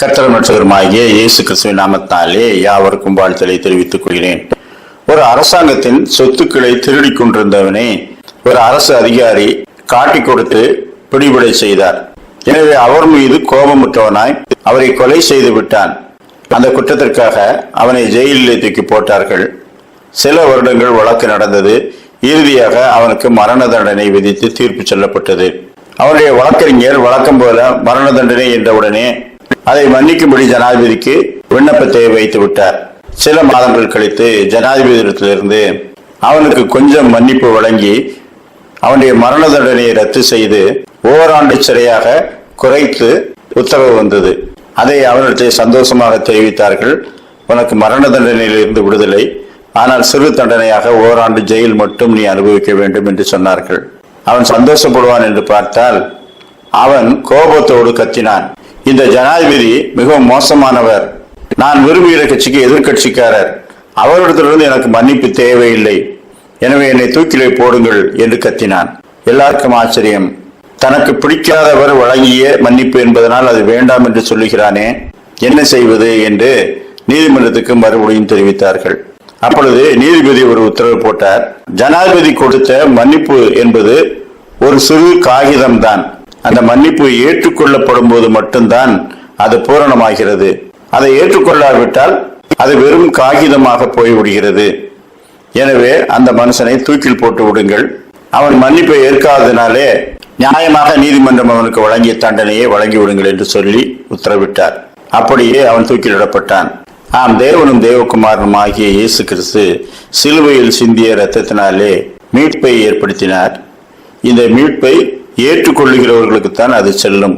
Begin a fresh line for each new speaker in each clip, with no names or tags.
கர்த்தர் மற்றவருமாகிய இயேசு கிறிஸ்துவின் நாமத்தாலே யாவருக்கும் வாழ்த்தலை தெரிவித்துக் கொள்கிறேன். ஒரு அரசாங்கத்தின் சொத்துக்களை திருடி கொண்டிருந்தவனை ஒரு அரசு அதிகாரி காட்டி கொடுத்து பிடிபடை செய்தார். எனவே அவர் மீது கோபமுற்றவனாய் அவரை கொலை செய்து விட்டான். அந்த குற்றத்திற்காக அவனை ஜெயிலிலே தூக்கி போட்டார்கள். சில வருடங்கள் வழக்கு நடந்தது. இறுதியாக அவனுக்கு மரண தண்டனை விதித்து தீர்ப்பு சொல்லப்பட்டது. அவருடைய வழக்கறிஞர் வழக்கம் போல மரண தண்டனை என்றவுடனே அதை மன்னிக்கும்படி ஜனாதிபதிக்கு விண்ணப்பத்தை வைத்து விட்டார். சில மாதங்கள் கழித்து ஜனாதிபதியிடத்திலிருந்து அவனுக்கு கொஞ்சம் மன்னிப்பு வழங்கி அவனுடைய மரண தண்டனையை ரத்து செய்து ஓராண்டு சிறையாக குறைத்து உத்தரவு வந்தது. அதை அவனிடத்தை சந்தோஷமாக தெரிவித்தார்கள். உனக்கு மரண தண்டனையிலிருந்து விடுதலை. ஆனால் சிறு தண்டனையாக ஓராண்டு ஜெயில் மட்டும் நீ அனுபவிக்க வேண்டும் என்று சொன்னார்கள். அவன் சந்தோஷப்படுவான் என்று பார்த்தால் அவன் கோபத்தோடு கத்தினான். இந்த ஜனாதிபதி மிகவும் மோசமானவர். நான் விரும்புகிற கட்சிக்கு எதிர்க்கட்சிக்காரர். அவரிடத்திலிருந்து எனக்கு மன்னிப்பு தேவையில்லை. எனவே என்னை தூக்கிலே போடுங்கள் என்று கத்தினான். எல்லாருக்கும் ஆச்சரியம். தனக்கு பிடிக்காதவர் வழங்கிய மன்னிப்பு என்பதனால் அது வேண்டாம் என்று சொல்லுகிறானே என்ன செய்வது என்று நீதிமன்றத்துக்கு மறுபடியும் தெரிவித்தார்கள். அப்பொழுது நீதிபதி ஒரு உத்தரவு போட்டார். ஜனாதிபதி கொடுத்த மன்னிப்பு என்பது ஒரு சிறு காகிதம் தான் அந்த மன்னிப்பு ஏற்றுக்கொள்ளப்படும் போது மட்டும்தான் அது பூரணமாகிறது. அதை ஏற்றுக்கொள்ளாவிட்டால் அது வெறும் காகிதமாக போய்விடுகிறது. எனவே அந்த மனுஷனை தூக்கில் போட்டு விடுங்கள். அவன் மன்னிப்பை ஏற்காததினாலே நியாயமாக நீதிமன்றம் அவனுக்கு வழங்கிய தண்டனையை வழங்கி விடுங்கள் என்று சொல்லி உத்தரவிட்டார். அப்படியே அவன் தூக்கிலிடப்பட்டான் ஆம் தேவனும் தேவகுமாரனும் ஆகிய இயேசு கிறிஸ்து சிலுவையில் சிந்திய இரத்தத்தினாலே மீட்பை ஏற்படுத்தினார். இந்த மீட்பை ஏற்றுக்கொள்ளுகிறவர்களுக்குத்தான் அது செல்லும்.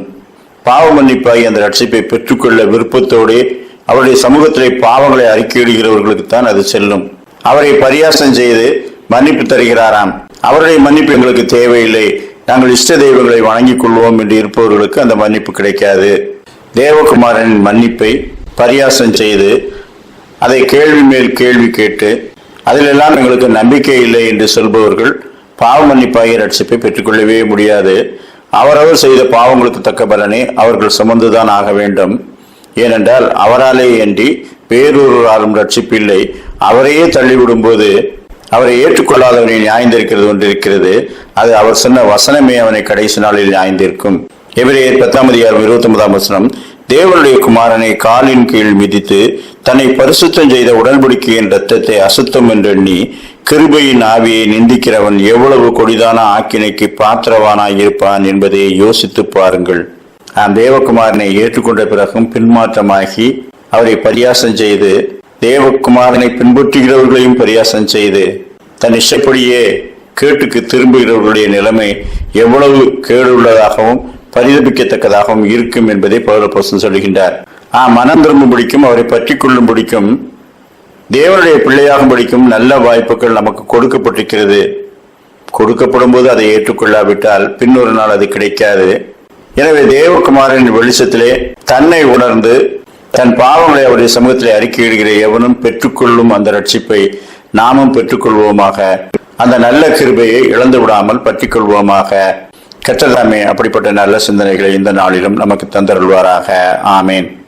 பாவ மன்னிப்பாகி அந்த ரட்சிப்பை பெற்றுக்கொள்ள விருப்பத்தோடு அவருடைய சமூகத்திலே பாவங்களை அறிக்கையிடுகிறவர்களுக்குத்தான் அது செல்லும். அவரை பரியாசம் செய்து மன்னிப்பு தருகிறாராம். அவருடைய மன்னிப்பு எங்களுக்கு தேவையில்லை. நாங்கள் இஷ்ட தெய்வங்களை வணங்கிக் கொள்வோம் என்று இருப்பவர்களுக்கு அந்த மன்னிப்பு கிடைக்காது. தேவகுமாரனின் மன்னிப்பை பரியாசம் செய்து அதை கேள்வி மேல் கேள்வி கேட்டு அதிலெல்லாம் எங்களுக்கு நம்பிக்கை இல்லை என்று சொல்பவர்கள் பாவ மன்னிப்பாகிய ரட்சிப்பை பெற்றுக்கொள்ளவே முடியாது. அவரவர் செய்த பாவங்களுக்கு தக்க பலனை அவர்கள் சுமந்துதான் ஆக வேண்டும். ஏனென்றால் அவராலே அன்றி வேறொருவராலும் ரட்சிப்பில்லை அவரையே தள்ளிவிடும்போது அவரை ஏற்றுக்கொள்ளாதவனை நியாய்ந்திருக்கிறது ஒன்றிருக்கிறது. அது அவர் சொன்ன வசனமே அவனை கடைசி நாளில் நியாய்ந்திருக்கும். எபிரேயர் பத்தாம் அதிகாரம் இருபத்தி ஒன்பதாம் வசனம் தேவனுடைய குமாரனை காலின் கீழ் மிதித்து தன்னை பரிசுத்தம் செய்த உடன்படிக்கையின் ரத்தத்தை அசுத்தம் என்றெண்ணி கிருபையின் ஆவியை நிந்திக்கிறவன் எவ்வளவு கொடிதான ஆக்கினைக்கு பாத்திரவானாய் இருப்பான் என்பதை யோசித்து பாருங்கள். நான் தேவகுமாரனை ஏற்றுக்கொண்ட பிறகும் பின்மாற்றமாகி அவரை பரியாசம் செய்து தேவகுமாரனை பின்பற்றுகிறவர்களையும் பரியாசம் செய்து தன் இஷ்டப்படியே கேட்டுக்கு திரும்புகிறவர்களுடைய நிலைமை எவ்வளவு கேடுள்ளதாகவும் பரிதபிக்கத்தக்கதாகவும் இருக்கும் என்பதை பௌரபோசன் சொல்கின்றார் ஆ மனம் திரும்பும்படிக்கும் அவரை பற்றி கொள்ளும்படிக்கும் தேவனுடைய பிள்ளையாகும் படிக்கும் நல்ல வாய்ப்புகள் நமக்கு கொடுக்கப்பட்டிருக்கிறது. கொடுக்கப்படும் போது அதை ஏற்றுக்கொள்ளாவிட்டால் பின்னொரு நாள் அது கிடைக்காது. எனவே தேவகுமாரின் வெளிச்சத்திலே தன்னை உணர்ந்து தன் பாவங்களை அவருடைய சமூகத்திலே அறிக்கையிடுகிற எவனும் பெற்றுக்கொள்ளும் அந்த ரட்சிப்பை நாமும் பெற்றுக்கொள்வோமாக. அந்த நல்ல கிருபையை இழந்து விடாமல் பற்றிக்கொள்வோமாக. கற்றதாமே அப்படிப்பட்ட நல்ல சிந்தனைகளை இந்த நாளிலும் நமக்கு தந்தருள்வாராக. ஆமேன்.